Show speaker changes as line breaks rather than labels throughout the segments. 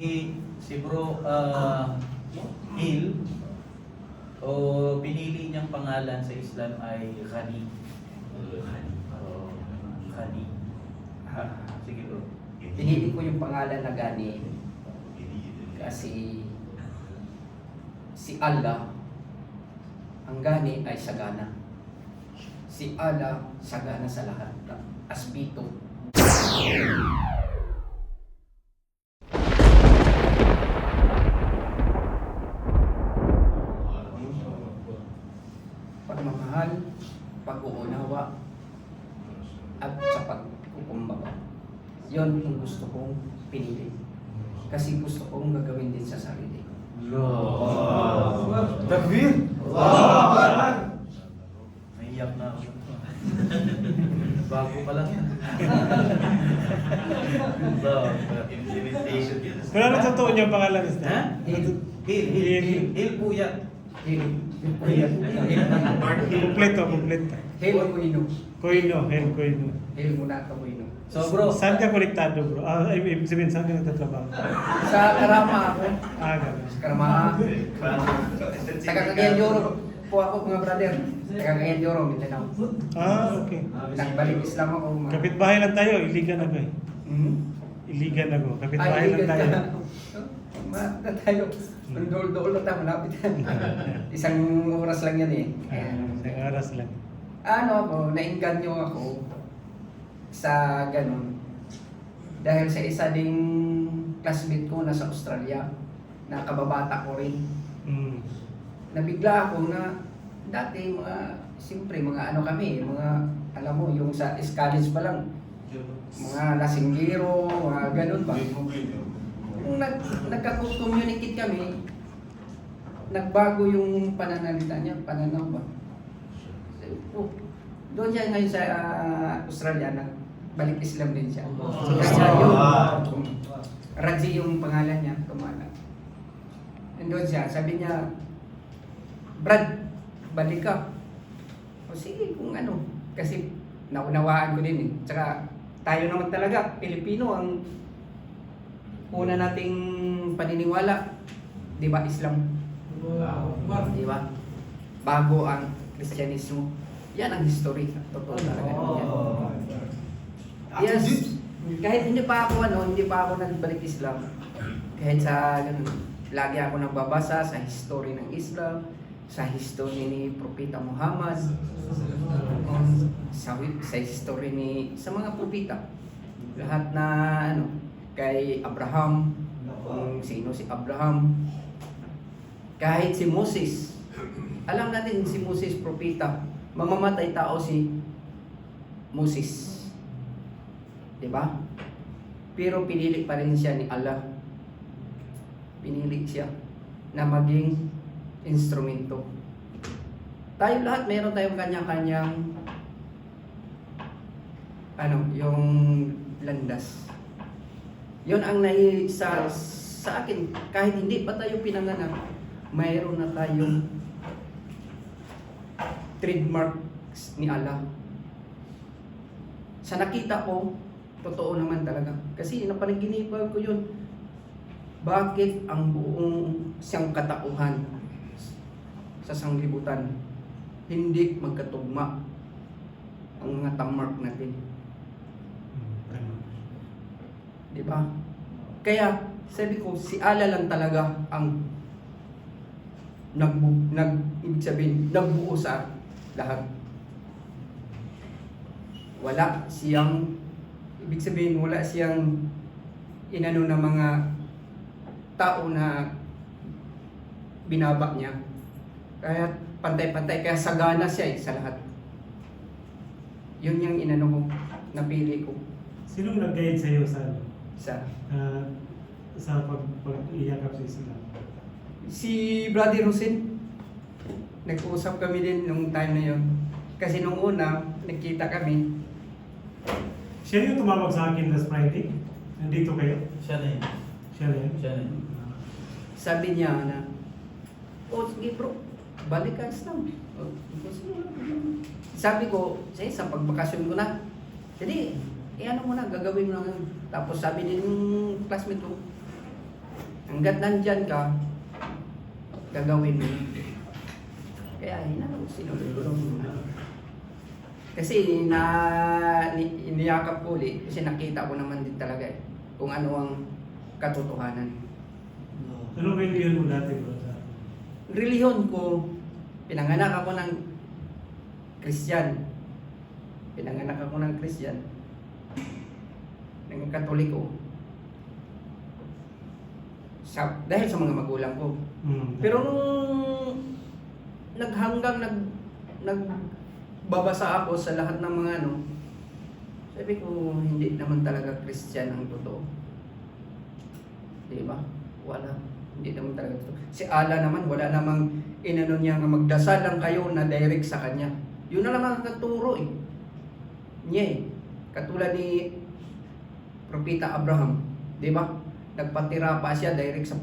Si, bro uh, Hill, o pinili niyang pangalan sa Islam ay Khani. Oh, Khani. Ha, sige bro.
Pinili ko yung pangalan na Gani kasi si Allah ang Gani ay sagana. Si Allah sagana sa lahat. Asbito. Pagmamahal, pag-uunawa, at sa pagkukumbaba. Yon ang gusto kong pinili. Kasi gusto kong gagawin din sa sarili ko.
Takbir! Naiyak na ako. Bago pa lang yan. implementation yun.
Pero ano totoo niyo ang pangalan niya?
Ha? Hill, Hill, Hill, Hill, Hill po yan.
Hail. Hail.
Kompleto, kompleto.
Hail Kuino.
Koino, Hel Koino.
Hail muna ka Kuino.
So bro,
Saan ka konektado bro? Ah, ay, ibig sabihin, saan ka nagtatrabaho?
Sa Karama ako.
Ah, ganun.
Sa Karama. Taga Cagayan de Oro po ako mga brother. Taga Cagayan de Oro, Mindanao.
Ah, okay.
Nagbalik Islam ako. mga-
Kapitbahay lang tayo, iligan ako eh.
Mhm.
Iligan ako,
Ay,
kapitbahay lang tayo.
ka. Mata tayo. Mandol-dol na tayo, malapit yan. Isang oras lang yan eh.
Ah, Isang oras lang.
ano ako, nainganyo ako sa ganun. Dahil sa isa ding classmate ko nasa Australia, na kababata ko rin.
Mm.
Nabigla ako na dati mga, siyempre mga ano kami, mga alam mo, yung sa college pa lang, mga lasinggero, mga ganun ba. Nung nag, nagka-communicate kami, nagbago yung pananalita niya, pananaw ba. Oh, doon siya ngayon sa ah, Australia, nagbalik Islam din siya. Kaya yun, Raji yung pangalan niya, tumala. Nandun siya, sabi niya, Brad, balik ka. O sige, kung ano. Kasi naunawaan ko din eh. Tsaka tayo naman talaga, Pilipino, ang una nating paniniwala, di ba, Islam. Di ba? Bago ang Kristyanismo. Yan ang history. Totoo talaga yan. Yes. Kahit hindi pa ako ano, hindi pa ako nagbalik Islam. Kahit sa ganun, lagi ako nagbabasa sa history ng Islam, sa history ni Propeta Muhammad, sa sa history ni sa mga propeta. Lahat na ano, kay Abraham, kung sino si Abraham, kahit si Moses. Alam natin si Moses propeta, mamamatay tao si Moses. 'Di ba? Pero pinili pa rin siya ni Allah. Pinili siya na maging instrumento. Tayo lahat meron tayong kanya-kanyang ano, yung landas. Yun ang nai sa sa akin kahit hindi pa tayo pinanganak, mayroon na tayong trademarks ni Allah. Sa nakita ko, totoo naman talaga. Kasi napanaginipan ko yun. Bakit ang buong siyang katauhan sa sanglibutan hindi magkatugma ang mga tamark natin?
Mm, ganun.
Di ba? Kaya, sabi ko, si Allah lang talaga ang nagbu, nag, ibig sabihin, nagbuo sa lahat. Wala siyang, ibig sabihin, wala siyang inano na mga tao na binaba niya. Kaya pantay-pantay, kaya sagana siya eh, sa lahat. Yun yung inano ko, napili ko
Sinong nag-guide sa iyo sa ano?
sa
ah, sa pag pag-iyakap sa Islam?
Si Brother Rosin, nag-uusap kami din nung time na yon. Kasi nung una, nagkita kami,
Siya yung tumawag sa akin last Friday. Nandito kayo?
siya na yun.
Siya na yun?
Siya na yun.
sabi niya na, Oh, sige bro, balik ka Islam. Oh, sige, wala problema." sabi ko, sa sa pagbakasyon ko na, jadi, eh ano mo na, gagawin mo na ngayon. Tapos sabi din ng classmate ko, Hanggat nandyan ka, gagawin mo. Kaya hinanong sinulong mo. Kasi na ni, niyakap ko ulit kasi nakita ko naman din talaga eh, kung ano ang katotohanan.
Ano ba yung yun mo dati bro? Sa-
Reliyon ko, pinanganak ako ng Christian. Pinanganak ako ng Christian. Ng Katoliko. Sa, dahil sa mga magulang ko.
Hmm.
Pero nung naghanggang nag nagbabasa ako sa lahat ng mga ano, sabi ko hindi naman talaga Christian ang totoo. Di ba? Wala. Hindi naman talaga totoo. Si Allah naman, wala namang inano niya nga magdasal lang kayo na direct sa kanya. Yun na naman ang naturo eh. Niya eh. Katulad ni Propeta Abraham. Di ba? Nagpatira pa siya direct sa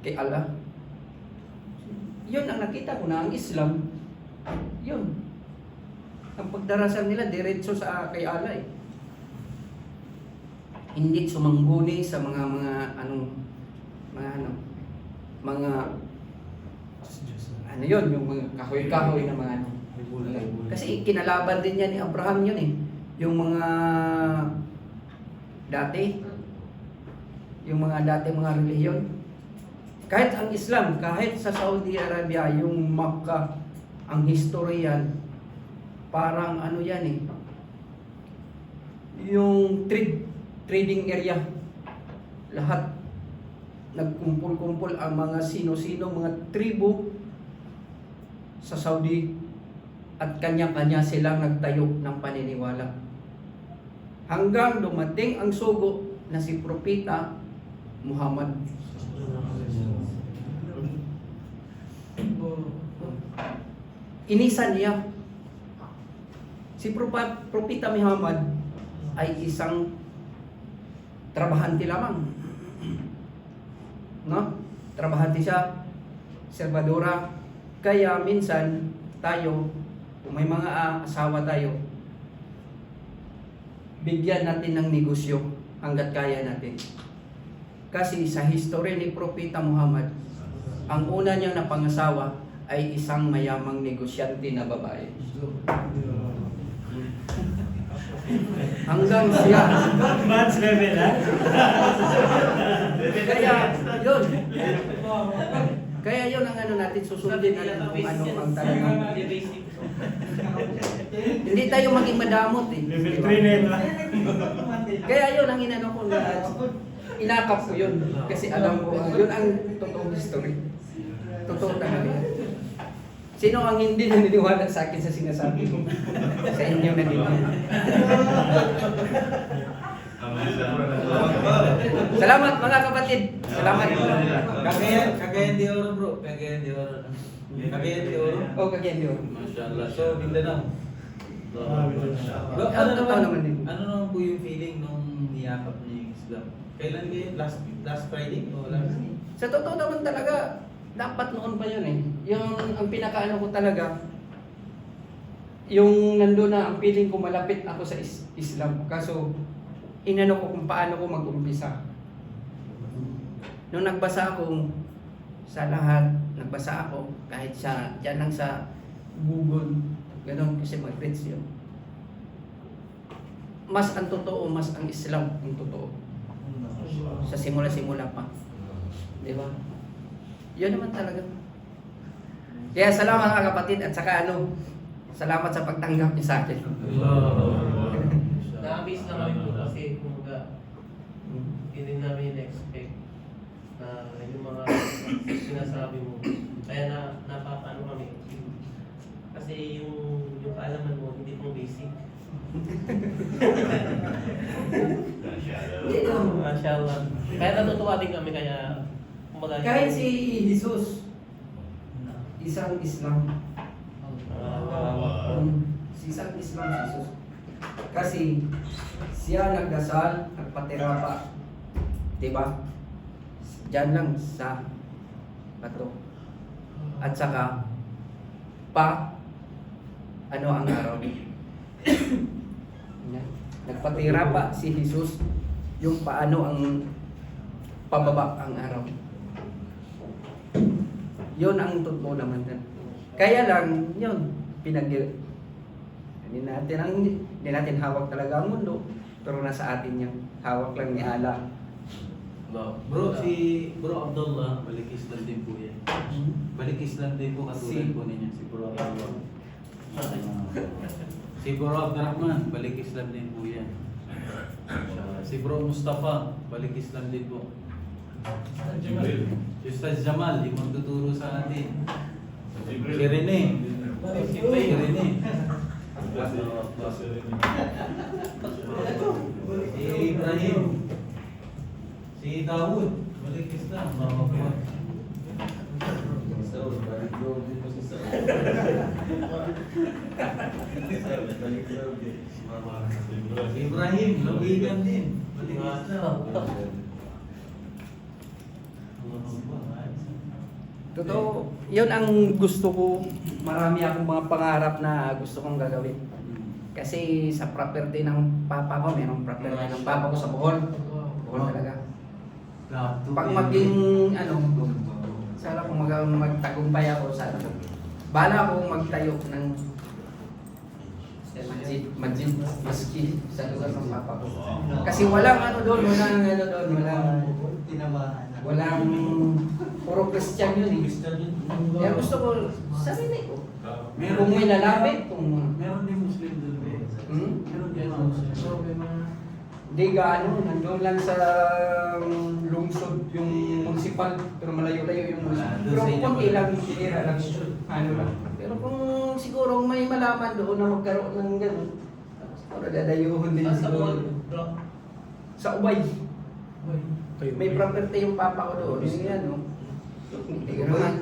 kay Allah. Yun ang nakita ko na ang Islam. Yun. Ang pagdarasal nila diretso sa kay Allah eh. Hindi sumangguni sa mga mga anong mga ano mga ano yun, yung mga kahoy-kahoy na mga ano. Kasi kinalaban din yan ni Abraham yun eh. Yung mga dati, yung mga dati mga reliyon. Kahit ang Islam, kahit sa Saudi Arabia, yung Makkah, ang history yan, parang ano yan eh. Yung trade, trading area, lahat nagkumpul-kumpul ang mga sino-sino, mga tribo sa Saudi at kanya-kanya silang nagtayo ng paniniwala. Hanggang dumating ang sugo na si Propeta Muhammad. Inisan niya. Si Propeta Muhammad ay isang trabahante lamang. No? Trabahante siya, servadora. Kaya minsan tayo, kung may mga asawa tayo, bigyan natin ng negosyo hanggat kaya natin. Kasi sa history ni Propeta Muhammad, ang una niyang napangasawa ay isang mayamang negosyante na babae. Hanggang siya.
Advance level ha?
Kaya yun. Kaya yun ang ano natin, susundin natin kung ano ang talagang. Hindi tayo maging madamot eh.
Level
Diba?
3 na ito ha?
Kaya yun ang inano ko na inakap ko yun. Kasi alam ko, yun ang totoong history. Totoo talaga. Sino ang hindi naniniwala sa akin sa sinasabi ko? sa inyo naniniwala. Salamat mga kapatid. Salamat.
Cagayan, Cagayan de Oro bro. Cagayan de Oro. Cagayan de Oro.
O kagyan yun.
Mashallah.
So, Mindanao. Bro, ano naman,
naman din.
ano naman po yung feeling nung niyakap niyo yung Islam? Kailan kayo? Last last Friday o last
Sa totoo naman talaga, dapat noon pa yun eh. Yung ang pinakaano ko talaga, yung nandun na ang feeling ko malapit ako sa is- Islam. Kaso, inano ko kung paano ko mag-umpisa. Nung nagbasa ako sa lahat, nagbasa ako kahit sa, dyan lang sa Google, ganun kasi mag-reach yun. Mas ang totoo, mas ang Islam ang totoo. Sa simula-simula pa. Di ba? Yun naman talaga. Kaya salamat mga kapatid at saka ano, salamat sa pagtanggap niyo sa akin.
Na-amaze na kami po kasi kumbaga hindi namin in-expect na yung mga sinasabi mo. Kaya na napapano kami. Kasi yung yung kaalaman mo hindi pong basic. Mashallah. Kaya natutuwa din kami kaya kumbaga
Kahit si Jesus, isang Islam. Um, si isang Islam si Jesus. Kasi siya nagdasal, nagpatira pa. Diba? Diyan lang sa bato. At saka, pa, ano ang araw? Nagpatira pa si Jesus yung paano ang pababa ang araw. Yun ang totoo naman. Kaya lang, yun, pinag hindi natin ang hindi natin hawak talaga ang mundo pero nasa atin yan hawak lang ni Allah
Bro, si Bro Abdullah, balik Islam din po yan. Balik Islam din po katulad
Si-
po ninyo, si Bro Abdullah. si Bro Abdurrahman, balik Islam din po yan. Si Bro Mustafa, balik Islam din po. Si Ustaz Jamal, yung magtuturo sa atin. Si Rene. Si Rene. Si Ibrahim. Si Dawud, balik Islam. Po. Si Ibrahim, Lawigan din. Balik Islam.
Totoo yun ang gusto ko. Marami akong mga pangarap na gusto kong gagawin. Kasi sa property ng papa ko merong property ng papa ko sa Bohol. Bohol talaga. Pag maging ano sana kung mag magtagumpay ako sa ano bala akong magtayo ng masjid, masjid, maski sa lugar ng papa ko. Kasi walang ano doon, walang ano doon, walang walang puro Christian yun eh. Kaya gusto ko, sarili ko. Kung may lalapit, kung
Meron din Muslim doon. eh.
Hmm?
Meron din mga Muslim.
Hindi gaano, nandun lang sa um, lungsod yung municipal, pero malayo-layo yung municipal.
Ah,
Pero
inyo
konti lang, tira lang, ano lang. Pero kung siguro may malaman doon na magkaroon ng gano'n, siguro dadayuhon din
Ah, sa
siguro.
mall,
Ubay. May property yung papa ko doon. Yun yan, no? Hindi ka naman.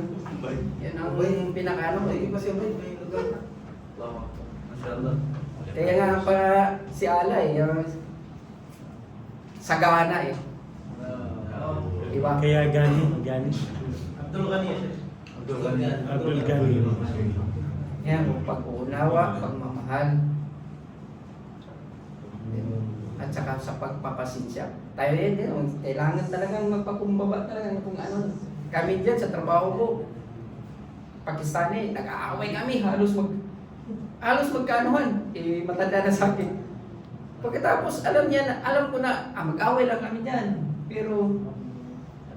Yan ang pinakaano ko. Hindi pa siya Ubay. May lugar na.
Mashallah.
Kaya nga pa si Ala eh. yung Sagana eh. Di ba?
Kaya Gani, Gani.
Abdul Ghani siya.
Abdul Ghani.
Abdul Gani.
Yan, pag-uunawa, pagmamahal. At saka sa pagpapasinsya. Tayo yan din, oh, kailangan talagang magpakumbaba talaga kung ano. Kami dyan sa trabaho ko, Pakistani, nag-aaway kami, halos mag halos magkaanuhan, eh matanda na sa akin. Pagkatapos, alam niya na, alam ko na, ah, mag-away lang kami dyan. Pero,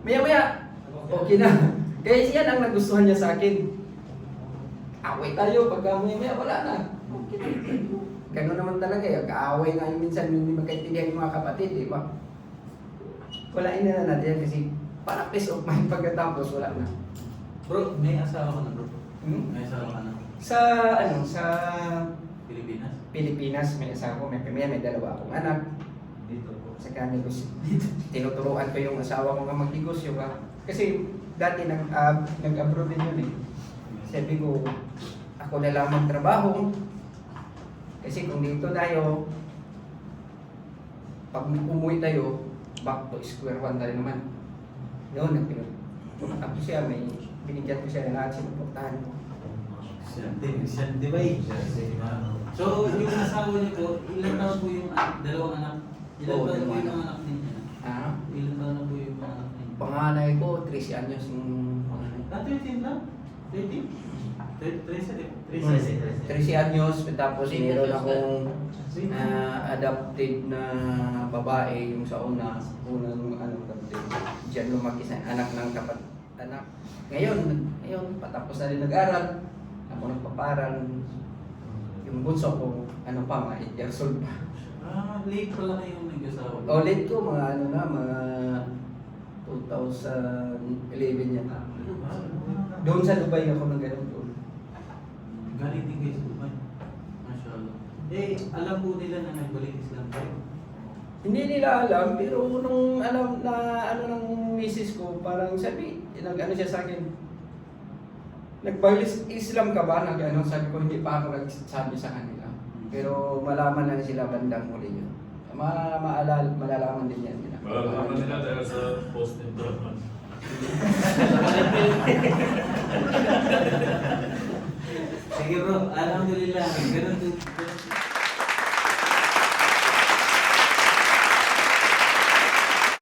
maya-maya, okay na. Kaya yan ang nagustuhan niya sa akin. Away tayo, pagka maya-maya, wala na. Okay na. Ganun naman talaga eh. Kaaway nga yung minsan hindi magkaintindihan yung mga kapatid, di ba? Wala na natin yan kasi para peace of mind pagkatapos, wala na.
Bro, may asawa ka na bro.
Hmm?
May asawa ka na.
Sa, ano, sa
Pilipinas.
Pilipinas, may asawa ko, may pamilya, may dalawa akong anak.
Dito po.
Sa negosyo. Tinuturuan ko yung asawa ko nga magnegosyo ka. Kasi dati nag, uh, nag-abroad din yun eh. Sabi ko, ako na lang magtrabaho. Kasi kung dito tayo, pag umuwi tayo, back to square one tayo naman. Noon, nagpinag. Ako siya, may binigyan ko siya ng lahat sinuportahan ko.
Siyante, siyante ba eh? So, yung asawa niyo po, ilan taon po yung anak, dalawang anak? Ilan
Oo,
taon po
dalawang
yung
anak.
ninyo?
Ah,
Ilan taon na po yung mga anak ninyo?
panganay ko, 13 anyos yung panganay.
Ah, 13 lang? 13? 13?
13 anyos, tapos meron akong ah, adopted na babae yung sa una, unang ano kapatid. Diyan lumaki sa anak ng kapat anak. Ngayon, ngayon patapos na rin nag-aral. Ako nagpaparal. Yung bunso ko, ano pa, mga 8 years old pa.
Ah, late pala kayong nag-asawa.
Ulit ko, mga ano na, mga 2011 yan. Doon sa Dubai ako nag ano.
Galing din kayo sa Dubai. Mashallah. Eh, alam po nila na nagbalik Islam kayo.
Hindi nila alam, pero nung alam na ano ng misis ko, parang sabi, nag-ano siya sa akin, nagbalis Islam ka ba? Nag-ano, sabi ko, hindi pa ako nagsabi sa kanila. Pero malaman na sila bandang huli yun. Ma maalal, malalaman din yan nila.
Malalaman nila dahil sa post ni Dortmund.
Sige bro, alhamdulillah. Ganun din.